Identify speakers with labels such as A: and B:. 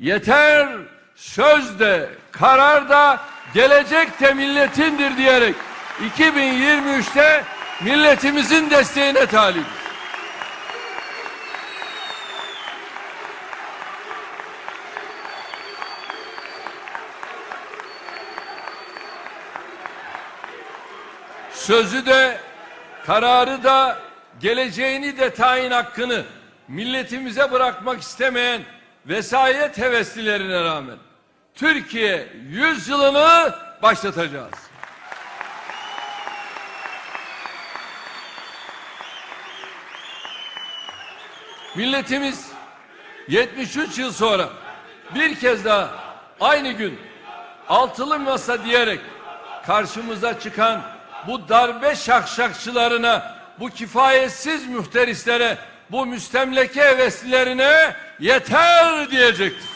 A: yeter söz de karar da gelecek de milletindir diyerek 2023'te milletimizin desteğine talibiz. Sözü de kararı da geleceğini de tayin hakkını milletimize bırakmak istemeyen vesayet heveslilerine rağmen Türkiye yüzyılını başlatacağız. Milletimiz 73 yıl sonra bir kez daha aynı gün altılı masa diyerek karşımıza çıkan bu darbe şakşakçılarına, bu kifayetsiz müfterislere, bu müstemleke heveslilerine yeter diyecektir.